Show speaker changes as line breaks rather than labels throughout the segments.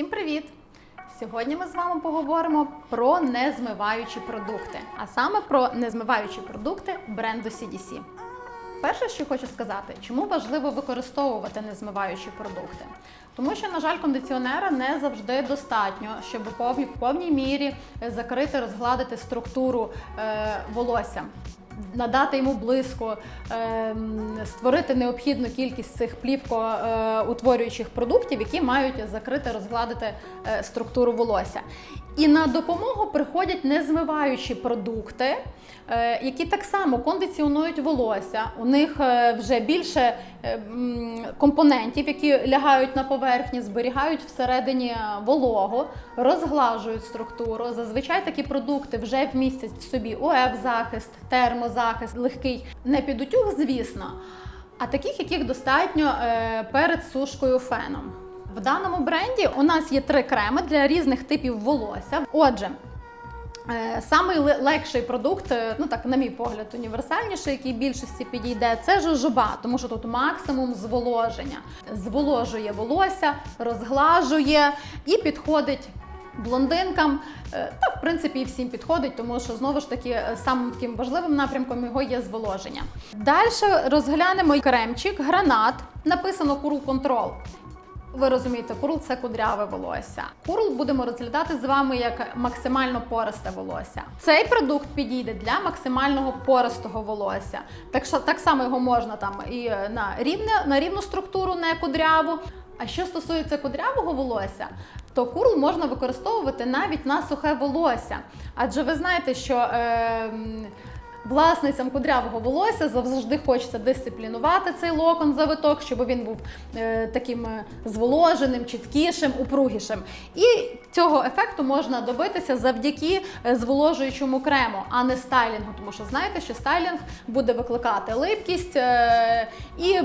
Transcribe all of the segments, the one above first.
Всім привіт! Сьогодні ми з вами поговоримо про незмиваючі продукти, а саме про незмиваючі продукти бренду CDC. Перше, що хочу сказати, чому важливо використовувати незмиваючі продукти. Тому що, на жаль, кондиціонера не завжди достатньо, щоб в повній мірі закрити, розгладити структуру е, волосся. Надати йому блиску, ем, створити необхідну кількість цих плівкоутворюючих продуктів, які мають закрити, розгладити е, структуру волосся. І на допомогу приходять незмиваючі продукти, е, які так само кондиціонують волосся. У них е, вже більше е, м, компонентів, які лягають на поверхні, зберігають всередині вологу, розглажують структуру. Зазвичай такі продукти вже вмістять в собі УЕФ-захист, термозахист, легкий, не під утюг, звісно, а таких, яких достатньо е, перед сушкою феном. В даному бренді у нас є три креми для різних типів волосся. Отже, Е, Самий легший продукт, е, ну так, на мій погляд, універсальніший, який більшості підійде, це жожоба, тому що тут максимум зволоження. Зволожує волосся, розглажує і підходить блондинкам. е, Та, в принципі, і всім підходить, тому що знову ж таки е, самим таким важливим напрямком його є зволоження. Далі розглянемо кремчик, гранат. Написано Курл Контрол. Ви розумієте, курл це кудряве волосся. Курл будемо розглядати з вами як максимально пористе волосся. Цей продукт підійде для максимального пористого волосся. Так що так само його можна там і на рівне на рівну структуру, не кудряву. А що стосується кудрявого волосся, то курл можна використовувати навіть на сухе волосся. Адже ви знаєте, що е, Власницям кудрявого волосся завжди хочеться дисциплінувати цей локон завиток, щоб він був е, таким е, зволоженим, чіткішим, упругішим. І цього ефекту можна добитися завдяки е, зволожуючому крему, а не стайлінгу. Тому що знаєте, що стайлінг буде викликати липкість е, і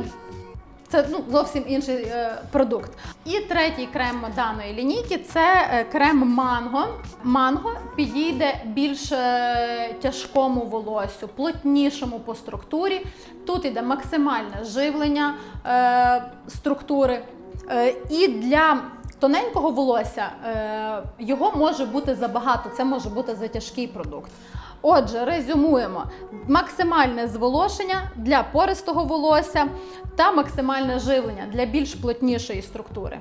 це ну, зовсім інший е, продукт. І третій крем даної лінійки це е, крем манго. Манго підійде більш е, тяжкому волосю, плотнішому по структурі. Тут іде максимальне живлення е, структури. Е, і для тоненького волосся е, його може бути забагато, це може бути затяжкий продукт. Отже, резюмуємо: максимальне зволошення для пористого волосся та максимальне живлення для більш плотнішої структури.